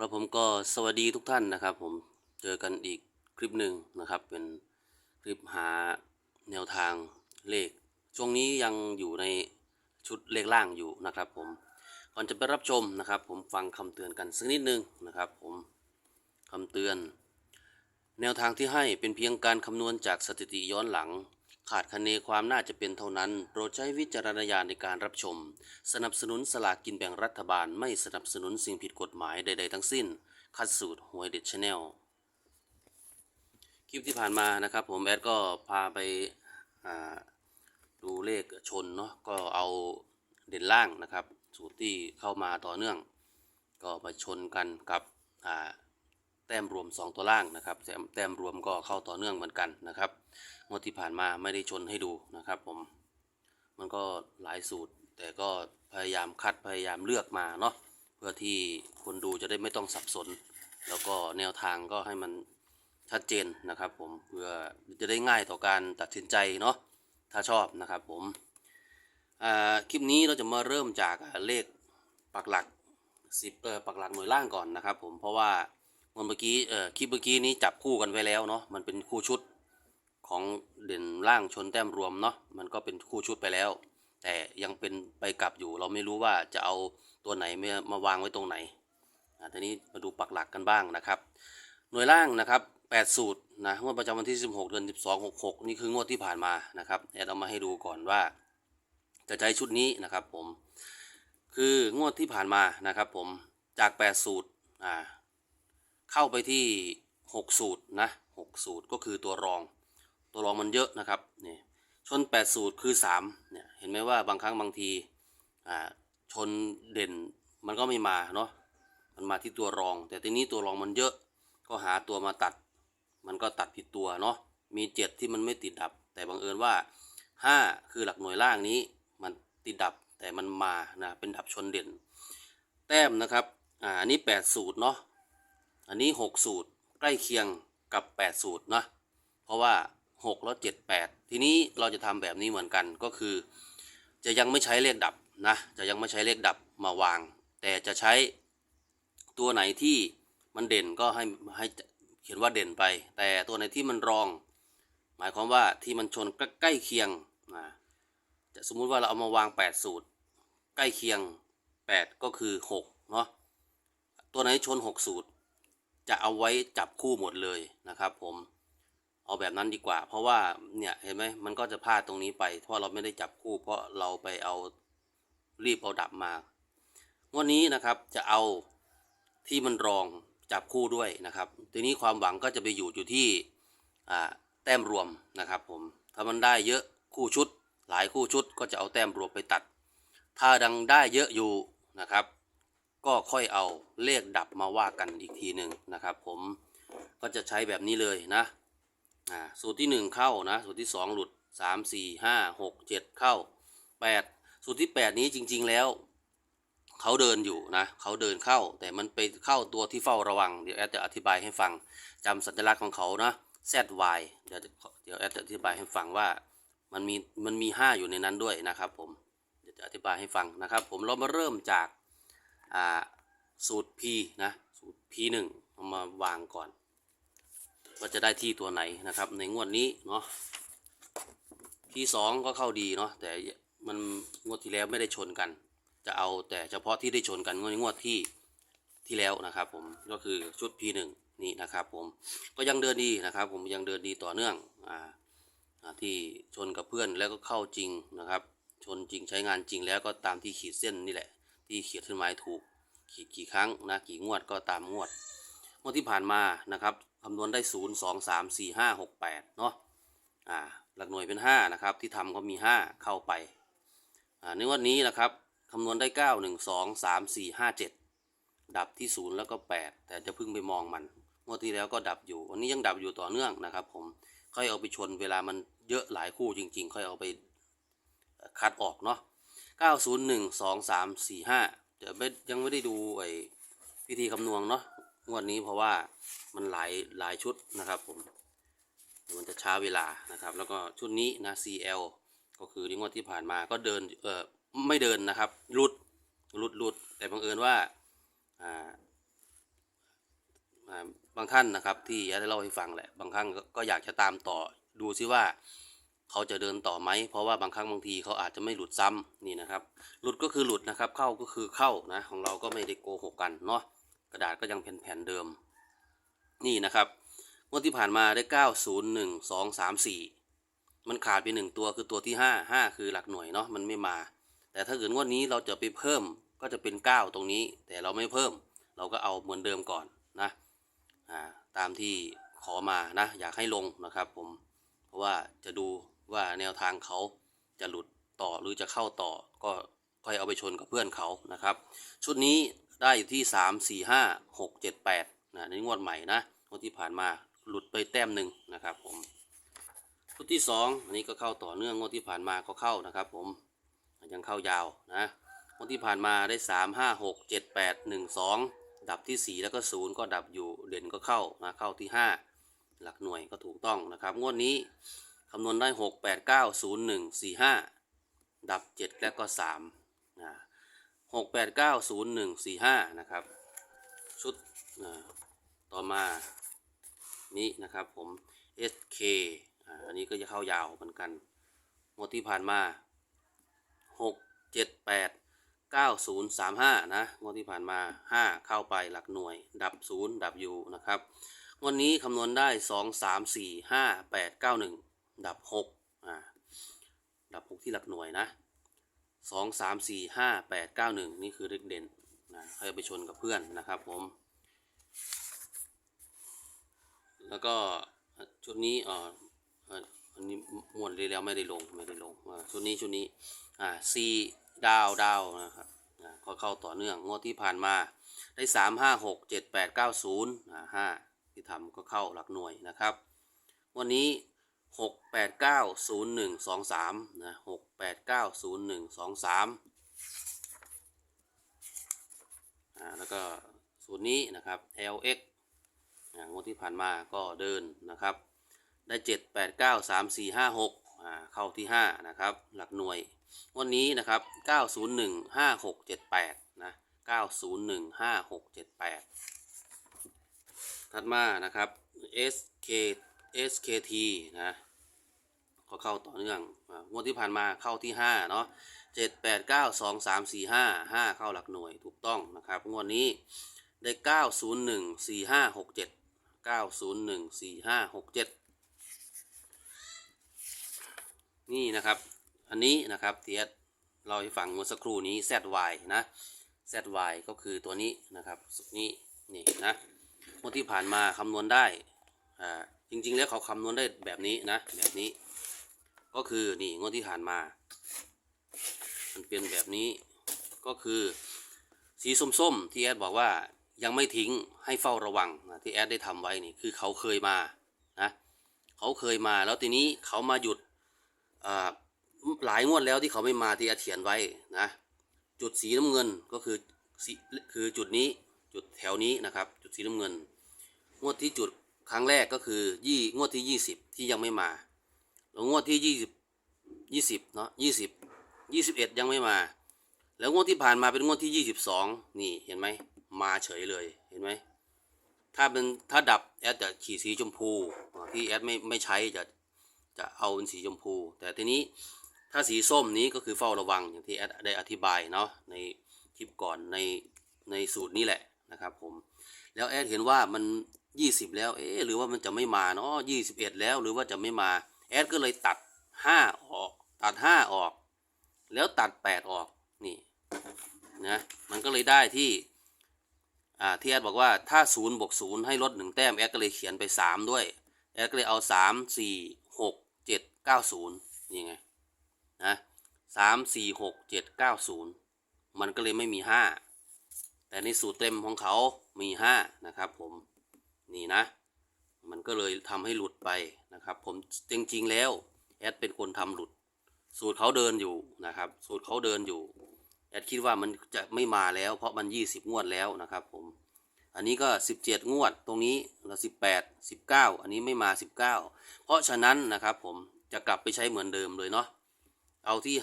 ครับผมก็สวัสดีทุกท่านนะครับ ผมเจอกันอีกคลิปหนึ่งนะครับ เป็นคลิปหาแนวทางเลข ช่วงนี้ยังอยู่ในชุดเลขล่างอยู่นะครับ ผมก่อนจะไปรับชมนะครับ ผมฟังคำเตือนกันสักนิดนึงนะครับ ผมคำเตือน แนวทางที่ให้เป็นเพียงการคำนวณจากสถิติย้อนหลัง ขาดคะเนความน่าจะเป็นเท่านั้น โปรดใช้วิจารณญาณในการรับชม สนับสนุนสลากกินแบ่งรัฐบาลไม่สนับสนุนสิ่งผิดกฎหมายใด ๆ ทั้งสิ้น คัดสูตรหวยเด็ดชาแนลคลิปที่ผ่านมานะครับ ผมแอดก็พาไปาดูเลขชนเนาะก็เอาเด่นล่างนะครับ สูตรที่เข้ามาต่อเนื่อง ก็มาชนกันกับอ่า แต้มรวม 2 ตัวล่างนะครับแต้มรวมก็เข้าต่อเนื่องเหมือนกันนะครับงวดที่ผ่านมาไม่ได้ชนให้ดูนะครับผมมันก็หลายสูตร แต่ก็พยายามคัดพยายามเลือกมาเนาะเพื่อที่คนดูจะได้ไม่ต้องสับสน แล้วก็แนวทางก็ให้มันชัดเจนนะครับผมเพื่อจะได้ง่ายต่อการตัดสินใจเนาะถ้าชอบนะครับผมคลิปนี้เราจะมาเริ่มจากเลขปักหลักสิบเออปักหลักหน่วยล่างก่อนนะครับผมเพราะว่า วันเมื่อกี้เออคลิปเมื่อกี้นี้จับคู่กันไว้แล้วเนาะมันเป็นคู่ชุดของเด่นล่างชนแต้มรวมเนาะมันก็เป็นคู่ชุดไปแล้ว แต่ยังเป็นไปกลับอยู่ เราไม่รู้ว่าจะเอาตัวไหนมามาวางไว้ตรงไหนอ่าทีนี้มาดูปักหลักกันบ้างนะครับ หน่วยล่างนะครับ 8 สูตรนะงวดประจำวันที่ 16 เดือน 12 66 นี่คืองวดที่ผ่านมานะครับแอดเอามาให้ดูก่อนว่า จะใช้ชุดนี้นะครับผมคืองวดที่ผ่านมานะครับผมจาก 8 สูตรอ่า เข้าไปที่ 6 สูตรนะ6สูตรก็คือตัวรอง ตัวรองมันเยอะนะครับนี่ชน 8 สูตรคือ3เนี่ยเห็นไหมว่าบางครั้งบางทีอ่าชนเด่นมันก็ไม่มาเนาะมันมาที่ตัวรอง แต่ทีนี้ตัวรองมันเยอะก็หาตัวมาตัด มันก็ตัดผิดตัวเนาะมีเจ็ดที่มันไม่ติดดับ แต่บังเอิญว่าห้าคือหลักหน่วยล่างนี้มันติดดับแต่มันมานะเป็นดับชนเด่น แต้มนะครับอ่าอันนี้แปดสูตรเนาะ อันนี้หกสูตรใกล้เคียงกับแปดสูตรนะเพราะว่าหกแล้วเจ็ดแปดทีนี้เราจะทำแบบนี้เหมือนกันก็คือ จะยังไม่ใช้เลขดับนะจะยังไม่ใช้เลขดับมาวาง แต่จะใช้ตัวไหนที่มันเด่นก็ให้ให้เขียนว่าเด่นไป แต่ตัวไหนที่มันรอง หมายความว่าที่มันชนใกล้เคียงนะจะสมมุติว่าเราเอามาวาง 8 สูตร ใกล้เคียง 8 ก็คือ6เนาะตัวไหนชน 6 สูตร จะเอาไว้จับคู่หมดเลยนะครับ ผมเอาแบบนั้นดีกว่า เพราะว่าเนี่ยเห็นไหมมันก็จะพลาดตรงนี้ไป เพราะเราไม่ได้จับคู่ เพราะเราไปเอารีบเอาดับมาวันนี้นะครับจะเอาที่มันรองจับคู่ด้วยนะครับ ทีนี้ความหวังก็จะไปอยู่อยู่ที่แต้มรวมนะครับ ผมถ้ามันได้เยอะคู่ชุด หลายคู่ชุดก็จะเอาแต้มรวมไปตัด ถ้าดังได้เยอะอยู่นะครับ ก็ค่อยเอาเลขดับมาว่ากันอีกทีหนึ่งนะครับ ผมก็จะใช้แบบนี้เลยนะอ่าสูตรที่ 1 เข้านะ สูตรที่ 2 หลุด 3 4 5 6 7 เข้า 8 สูตรที่ 8 นี้จริง ๆ แล้วเขาเดินอยู่นะเขาเดินเข้า แต่มันไปเข้าตัวที่เฝ้าระวัง เดี๋ยวแอดจะอธิบายให้ฟังจำสัญลักษณ์ของเขานะ ZY เดี๋ยวเดี๋ยวแอดจะอธิบายให้ฟังว่ามันมีมันมี 5 อยู่ในนั้นด้วยนะครับผมเดี๋ยวจะอธิบายให้ฟังนะครับ ผมเรามาเริ่มจาก สูตร P นะสูตร P1 เอามาวางก่อนว่าจะได้ที่ตัวไหนนะครับ ในงวดนี้เนาะ P2 ก็เข้าดีเนาะแต่มันงวดที่แล้วไม่ได้ชนกัน จะเอาแต่เฉพาะที่ได้ชนกันงวดงวดที่ที่แล้วนะครับผมก็คือชุด P1 นี่นะครับผมก็ยังเดินดีนะครับ ผมยังเดินดีต่อเนื่องอ่าที่ชนกับเพื่อนแล้วก็เข้าจริงนะครับ ชนจริงใช้งานจริงแล้วก็ตามที่ขีดเส้นนี่แหละ ที่เขียนขึ้นมาถูกขีดกี่ครั้งนะกี่งวดก็ตามงวด งวดที่ผ่านมานะครับคำนวณได้ 0 2 3 4 5 6 8เนาะอ่าหลักหน่วยเป็น 5 นะครับ ที่ทำก็มี 5 เข้าไปอ่าในวันนี้นะครับคำนวณได้เก้าหนึ่งสองสามสี่ห้าเจ็ดดับที่ศูนย์แล้วก็แปดแต่จะเพิ่งไปมองมัน งวดที่แล้วก็ดับอยู่ วันนี้ยังดับอยู่ต่อเนื่องนะครับ ผมค่อยเอาไปชนเวลามันเยอะหลายคู่จริง ๆ ค่อยเอาไปคัดออกเนาะ เก้าศูนย์หนึ่งสองสามสี่ห้าเดี๋ยวไม่ยังไม่ได้ดูไอ้พิธีคำนวณเนาะงวดนี้เพราะว่ามันหลายหลายชุดนะครับผมมันจะช้าเวลานะครับ แล้วก็ชุดนี้นะ CL ก็คือในงวดที่ผ่านมาก็เดินเออไม่เดินนะครับรุดรุดรุดแต่บังเอิญว่าอ่าบางท่านนะครับที่แอดได้เล่าให้ฟังแหละ บางครั้งก็อยากจะตามต่อดูซิว่า เขาจะเดินต่อไหม เพราะว่าบางครั้งบางทีเขาอาจจะไม่หลุดซ้ำนี่นะครับ หลุดก็คือหลุดนะครับ เข้าก็คือเข้านะ ของเราก็ไม่ได้โกหกกันเนาะ กระดาษก็ยังเป็นแผ่นเดิม นี่นะครับงวดที่ผ่านมาได้ 9 0 1 2 3 4 มันขาดไปหนึ่งตัวคือตัวที่ 5 5 คือหลักหน่วยเนาะ มันไม่มา แต่ถ้าเกิดงวดนี้เราจะไปเพิ่มก็จะเป็น 9 ตรงนี้ แต่เราไม่เพิ่ม เราก็เอาเหมือนเดิมก่อนนะอ่าตามที่ขอมานะ อยากให้ลงนะครับผม เพราะว่าจะดู ว่าแนวทางเขาจะหลุดต่อหรือจะเข้าต่อก็ค่อยเอาไปชนกับเพื่อนเขานะครับ ชุดนี้ได้อยู่ที่ 3 4 5 6 7 8นะในงวดใหม่นะงวดที่ผ่านมาหลุดไปแต้มหนึ่งนะครับผมชุดที่ 2 อันนี้ก็เข้าต่อเนื่องงวดที่ผ่านมาก็เข้านะครับผมยังเข้ายาวนะงวดที่ผ่านมาได้ 3 5 6 7 8 1 2 ดับที่ 4 แล้วก็ 0 ก็ดับอยู่เด่นก็เข้านะเข้าที่ 5 หลักหน่วยก็ถูกต้องนะครับ งวดนี้ คำนวณได้ 6 8 9 0 1 4 5 ดับ 7 แล้วก็3นะ6 8 9 0 1 4 5 นะครับ ชุดนะต่อมานี้นะครับผม SK อันนี้ก็จะเข้ายาวเหมือนกันงวดที่ผ่านมา 6 7 8 9 0 3 5 นะงวดที่ผ่านมา 5 เข้าไปหลักหน่วย ดับ 0 ดับอยู่นะครับงวดนี้คำนวณได้ 2 3 4 5 8 9 1 ดับ6อ่าดับ6ที่หลักหน่วยนะ2 3 4 5 8 9 1นี่คือเลขเด่นนะให้เอาไปชนกับเพื่อนนะครับผม แล้วก็ชุดนี้อ่ออันนี้มวนเลยแล้วไม่ได้ลงไม่ได้ลงชุดนี้ชุดนี้อ่าซีดาวดาวนะครับอ่าก็เข้าต่อเนื่องงวดที่ผ่านมาได้สามห้าหกเจ็ดแปดเก้าศูนย์อ่าห้าที่ทำก็เข้าหลักหน่วยนะครับ วันนี้ หกแปดเก้าศูนย์หนึ่งสองสามนะหกแปดเก้าศูนย์หนึ่งสองสามอ่าแล้วก็สูตรนี้นะครับ LX งวดที่ผ่านมาก็เดินนะครับ ได้เจ็ดแปดเก้าสามสี่ห้าหกอ่าเข้าที่ห้านะครับ หลักหน่วย วันนี้นะครับเก้าศูนย์หนึ่งห้าหกเจ็ดแปดนะเก้าศูนย์หนึ่งห้าหกเจ็ดแปดถัดมานะครับ SK SKT นะ ก็เข้าต่อเนื่องงวดที่ผ่านมาเข้าที่ห้าเนาะเจ็ดแปดเก้าสองสามสี่ห้าห้าเข้าหลักหน่วยถูกต้องนะครับงวดนี้ได้เก้าศูนย์หนึ่งสี่ห้าหกเจ็ดเก้าศูนย์หนึ่งสี่ห้าหกเจ็ดนี่นะครับ อันนี้นะครับเทียเราให้ฟังเมื่อสักครู่นี้ ZY นะ ZY ก็คือตัวนี้นะครับนี่นี่นะงวดที่ผ่านมาคำนวณได้อ่าจริงๆแล้วเขาคำนวณได้แบบนี้นะแบบนี้ ก็คือนี่งวดที่ผ่านมา มันเป็นแบบนี้ก็คือสีส้มๆที่แอดบอกว่ายังไม่ทิ้งให้เฝ้าระวังนะที่แอดได้ทำไว้นี่คือเขาเคยมานะเขาเคยมาแล้วทีนี้เขามาหยุดหลายงวดแล้วที่เขาไม่มาที่แอดเขียนไว้นะจุดสีน้ำเงินก็คือสีคือจุดนี้จุดแถวนี้นะครับ จุดสีน้ำเงิน งวดที่จุดครั้งแรกก็คือยี่งวดที่ยี่สิบที่ยังไม่มา แล้วงวดที่ยี่สิบยี่สิบเนาะยี่สิบยี่สิบเอ็ดยังไม่มา แล้วงวดที่ผ่านมาเป็นงวดที่22นี่เห็นไหมมาเฉยเลยเห็นไหมถ้าเป็นถ้าดับแอดจะขีดสีชมพูที่แอดไม่ไม่ใช้จะจะเอาเป็นสีชมพู แต่ทีนี้ถ้าสีส้มนี้ก็คือเฝ้าระวังอย่างที่แอดได้อธิบายเนาะในคลิปก่อนในในสูตรนี้แหละนะครับผมแล้วแอดเห็นว่ามัน 20 แล้วเอ๊หรือว่ามันจะไม่มาเนาะ21 แล้วหรือว่าจะไม่มา แอดก็เลยตัด 5 ออก ตัด 5 ออก แล้วตัด 8 ออก นี่นะ มันก็เลยได้ที่อ่าที่แอดบอกว่าถ้าศูนย์บวกศูนย์ให้ลดหนึ่งแต้ม แอดก็เลยเขียนไปสามด้วย แอดก็เลยเอาสามสี่หกเจ็ดเก้าศูนย์นี่ไง นะสามสี่หกเจ็ดเก้าศูนย์มันก็เลยไม่มีห้าแต่ในสูตรเต็มของเขามีห้านะครับผม นี่นะ มันก็เลยทำให้หลุดไปนะครับ ผมจริงๆแล้วแอดเป็นคนทำหลุด สูตรเขาเดินอยู่นะครับ สูตรเขาเดินอยู่แอดคิดว่ามันจะไม่มาแล้ว เพราะมัน 20 งวดแล้วนะครับ ผม อันนี้ก็ 17 งวดตรงนี้แล้ว18 19 อันนี้ไม่มา 19 เพราะฉะนั้นนะครับ ผมจะกลับไปใช้เหมือนเดิมเลยเนาะเอาที่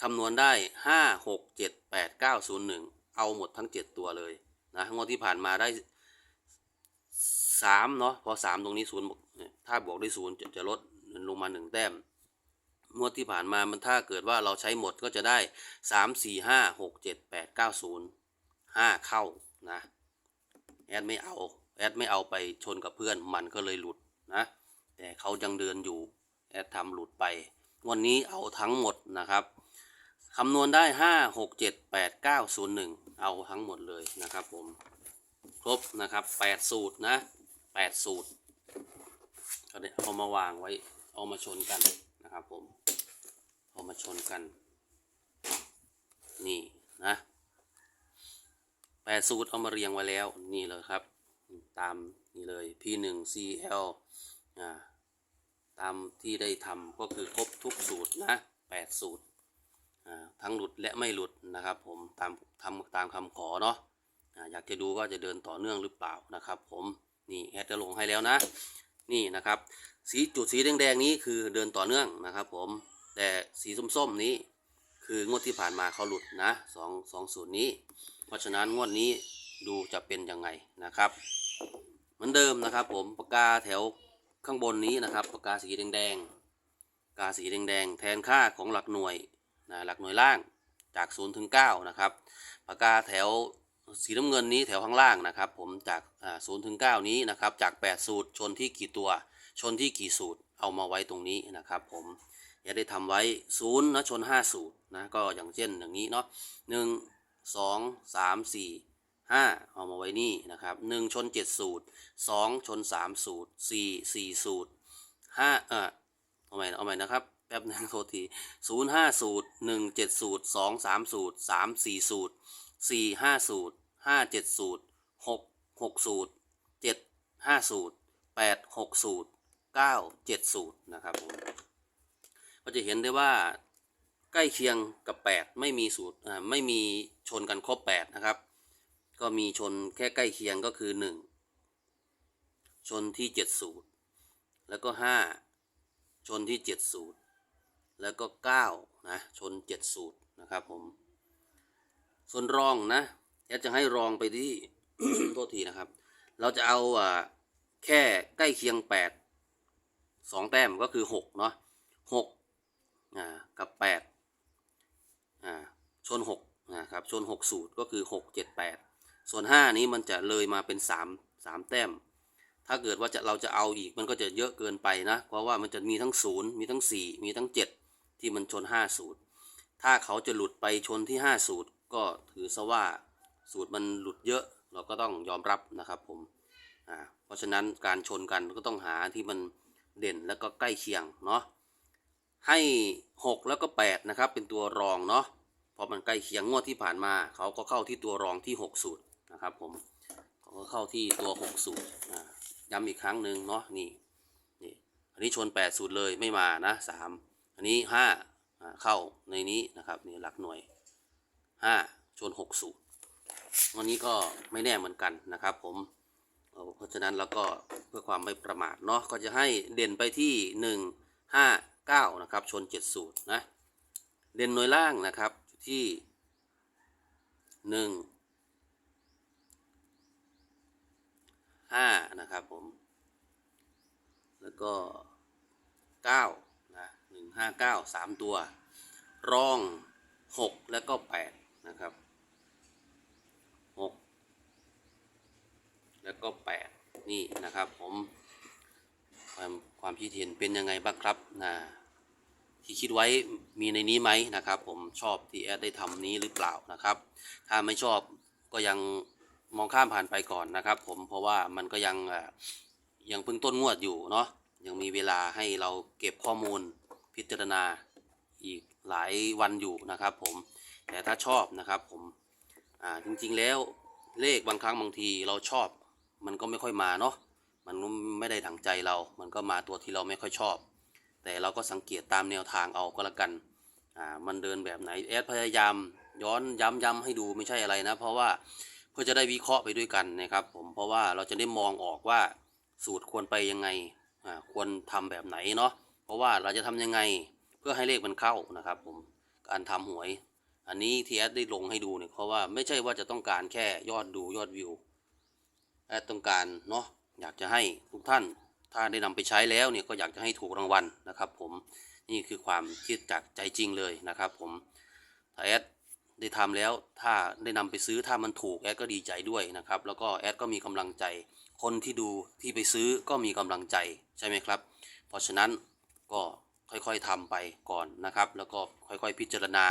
คำนวณได้ 5 6 7 8 9 0 1 เอาหมดทั้ง 7 ตัวเลยนะงวดที่ผ่านมาได้ สามเนาะพอสามตรงนี้ศูนย์บวกถ้าบวกด้วยศูนย์จะจะลดลงมาหนึ่งแต้มงวดที่ผ่านมามันถ้าเกิดว่าเราใช้หมดก็จะได้สามสี่ห้าหกเจ็ดแปดเก้าศูนย์ห้าเข้านะแอดไม่เอาแอดไม่เอาไปชนกับเพื่อนมันก็เลยหลุดนะแต่เขายังเดินอยู่แอดทำหลุดไป วันนี้เอาทั้งหมดนะครับคำนวณได้ห้าหกเจ็ดแปดเก้าศูนย์หนึ่งเอาทั้งหมดเลยนะครับผม ครบนะครับแปดสูตรนะ แปดสูตรก็ได้เอามาวางไว้ เอามาชนกันนะครับผม เอามาชนกัน นี่นะแปดสูตรเอามาเรียงไว้แล้ว นี่เลยครับ ตามนี่เลย P1 CL อ่าตามที่ได้ทำก็คือครบทุกสูตรนะแปดสูตรทั้งหลุดและไม่หลุดนะครับ ผมตามทำตามคำขอเนาะอยากจะดูว่าจะเดินต่อเนื่องหรือเปล่านะครับ ผม นี่แอดจะลงให้แล้วนะ นี่นะครับ สีจุดสีแดงๆนี้คือเดินต่อเนื่องนะครับ ผมแต่สีส้มๆนี้คืองวดที่ผ่านมาเขาหลุดนะสองสองสูตรนี้ เพราะฉะนั้นงวดนี้ดูจะเป็นยังไงนะครับ เหมือนเดิมนะครับ ผมปากกาแถวข้างบนนี้นะครับปากกาสีแดงๆกกาสีแดงๆแทนค่าของหลักหน่วยนะหลักหน่วยล่างจาก0ถึง9นะครับปากกาแถว สีน้ำเงินนี้แถวข้างล่างนะครับ ผมจากศูนย์ถึงเก้านี้นะครับ จาก 8 สูตรชนที่กี่ตัว ชนที่กี่สูตรเอามาไว้ตรงนี้นะครับ ผมอย่าได้ทำไว้ศูนย์นะชน 5 สูตรนะก็อย่างเช่นอย่างนี้เนาะหนึ่งสองสามสี่ห้าเอามาไว้นี่นะครับหนึ่งชน 7 สูตรสองชน 3 สูตรสี่สี่สูตรห้าเออเอาใหม่เอาใหม่นะครับแป๊บนึงโทษทีศูนย์ห้าสูตรหนึ่งเจ็ดสูตรสองสามสูตรสามสี่สูตรสี่ห้าสูตร ห้าเจ็ดสูตรหกหกสูตรเจ็ดห้าสูตรแปดหกสูตรเก้าเจ็ดสูตรนะครับผมก็จะเห็นได้ว่าใกล้เคียงกับแปดไม่มีสูตรอ่าไม่มีชนกันครบแปดนะครับ ก็มีชนแค่ใกล้เคียงก็คือหนึ่งชนที่เจ็ดสูตร แล้วก็ห้าชนที่เจ็ดสูตร แล้วก็เก้านะชนเจ็ดสูตรนะครับผม ส่วนรองนะ ดจะให้รองไปที่โทษทีนะครับ เราจะเอาอ่าแค่ใกล้เคียงแปดสองแต้มก็คือหกเนาะหกอ่ากับแปดอ่าชนหกนะครับชนหกสูตรก็คือหกเจ็ดแปดส่วนห้านี้มันจะเลยมาเป็นสามสามแต้ม ถ้าเกิดว่าจะเราจะเอาอีกมันก็จะเยอะเกินไปนะ เพราะว่ามันจะมีทั้งศูนย์มีทั้งสี่มีทั้งเจ็ดที่มันชนห้าสูตร ถ้าเขาจะหลุดไปชนที่5สูตรก็ถือซะว่า สูตรมันหลุดเยอะเราก็ต้องยอมรับนะครับผมอ่าเพราะฉะนั้นการชนกันก็ต้องหาที่มันเด่นแล้วก็ใกล้เคียงเนาะให้ 6 แล้วก็ 8 นะครับ เป็นตัวรองเนาะเพราะมันใกล้เคียงงวดที่ผ่านมา เขาก็เข้าที่ตัวรองที่ 6 สูตรนะครับผมเขาก็เข้าที่ตัว 6 สูตรอ่าย้ำอีกครั้งหนึ่งเนาะนี่นี่อันนี้ชน 8 สูตรเลยไม่มานะ 3 อันนี้5อ่าเข้าในนี้นะครับนี่หลักหน่วยห้าชนหกสูตร วันนี้ก็ไม่แน่เหมือนกันนะครับผมเพราะฉะนั้นแล้วก็เพื่อความไม่ประมาทเนาะก็จะให้เด่นไปที่หนึ่งห้าเก้านะครับชนเจ็ดสูตรนะเด่นหน่วยล่างนะครับที่หนึ่งห้านะครับผมแล้วก็เก้านะหนึ่งห้าเก้าสามตัว รองหกแล้วก็แปดนะครับหก แล้วก็แปดนี่นะครับผมความความคิดเห็นเป็นยังไงบ้างครับนะที่คิดไว้มีในนี้ไหมนะครับ ผมชอบที่แอดได้ทำนี้หรือเปล่านะครับ ถ้าไม่ชอบก็ยังมองข้ามผ่านไปก่อนนะครับ ผมเพราะว่ามันก็ยังยังเพิ่งต้นงวดอยู่เนาะยังมีเวลาให้เราเก็บข้อมูลพิจารณาอีกหลายวันอยู่นะครับ ผมแต่ถ้าชอบนะครับผมอ่าจริงๆแล้วเลขบางครั้งบางทีเราชอบ มันก็ไม่ค่อยมาเนาะมันไม่ได้ดังใจเรา มันก็มาตัวที่เราไม่ค่อยชอบ แต่เราก็สังเกตตามแนวทางเอาก็แล้วกันอ่ามันเดินแบบไหนแอดพยายามย้อนย้ำย้ำให้ดูไม่ใช่อะไรนะ เพราะว่าเพื่อจะได้วิเคราะห์ไปด้วยกันนะครับผมเพราะว่าเราจะได้มองออกว่าสูตรควรไปยังไงอ่าควรทำแบบไหนเนาะเพราะว่าเราจะทำยังไงเพื่อให้เลขมันเข้านะครับผมการทำหวย อันนี้ที่แอดได้ลงให้ดูเนี่ยเพราะว่าไม่ใช่ว่าจะต้องการแค่ยอดดูยอดวิว ต้องการเนาะอยากจะให้ทุกท่านถ้าได้นำไปใช้แล้วเนี่ยก็อยากจะให้ถูกรางวัลนะครับ ผมนี่คือความคิดจากใจจริงเลยนะครับ ผมถ้าแอดได้ทำแล้วถ้าได้นำไปซื้อถ้ามันถูกแอดก็ดีใจด้วยนะครับ แล้วก็แอดก็มีกำลังใจ คนที่ดูที่ไปซื้อก็มีกำลังใจใช่ไหมครับ เพราะฉะนั้นก็ค่อยๆทำไปก่อนนะครับ แล้วก็ค่อยๆพิจารณา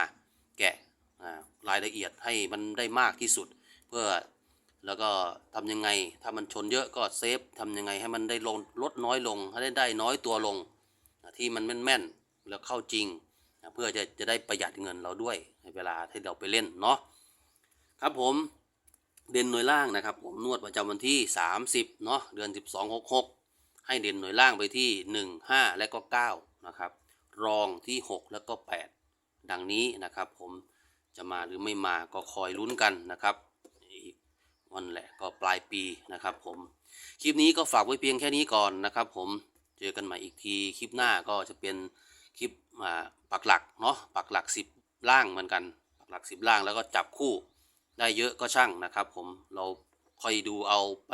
แกะรายละเอียดให้มันได้มากที่สุด เพื่อ แล้วก็ทำยังไงถ้ามันชนเยอะก็เซฟทำยังไงให้มันได้ลงลดน้อยลงให้ได้ได้น้อยตัวลง ที่มันแม่นๆแล้วเข้าจริง เพื่อจะจะได้ประหยัดเงินเราด้วยในเวลาที่เราไปเล่นเนาะครับผมเด่นหน่วยล่างนะครับ ผมนวดประจำวันที่ 30เนาะเดือน 12 66 ให้เด่นหน่วยล่างไปที่ 1 5 และก็9นะครับรองที่ 6 แล้วก็ 8 ดังนี้นะครับ ผมจะมาหรือไม่มาก็คอยลุ้นกันนะครับ วันแหละก็ปลายปีนะครับผม คลิปนี้ก็ฝากไว้เพียงแค่นี้ก่อนนะครับผม เจอกันใหม่อีกทีคลิปหน้าก็จะเป็นคลิปอ่าปักหลักเนาะปักหลัก 10 ล่างเหมือนกัน ปักหลัก 10 ล่างแล้วก็จับคู่ได้เยอะก็ช่างนะครับผมเราค่อยดูเอาไป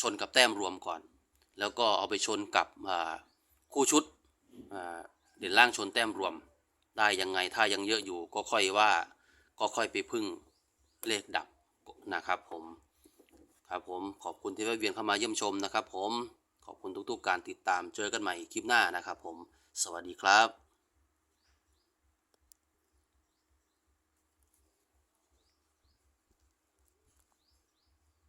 ชนกับแต้มรวมก่อน แล้วก็เอาไปชนกับอ่าคู่ชุดอ่าเด่นล่างชนแต้มรวม ได้ยังไงถ้ายังเยอะอยู่ก็ค่อยว่าก็ค่อยไปพึ่งเลขดับ นะครับผมครับผมขอบคุณที่แวะเวียนเข้ามาเยี่ยมชมนะครับ ผมขอบคุณทุกๆ การติดตามเจอกันใหม่คลิปหน้านะครับ ผม สวัสดีครับ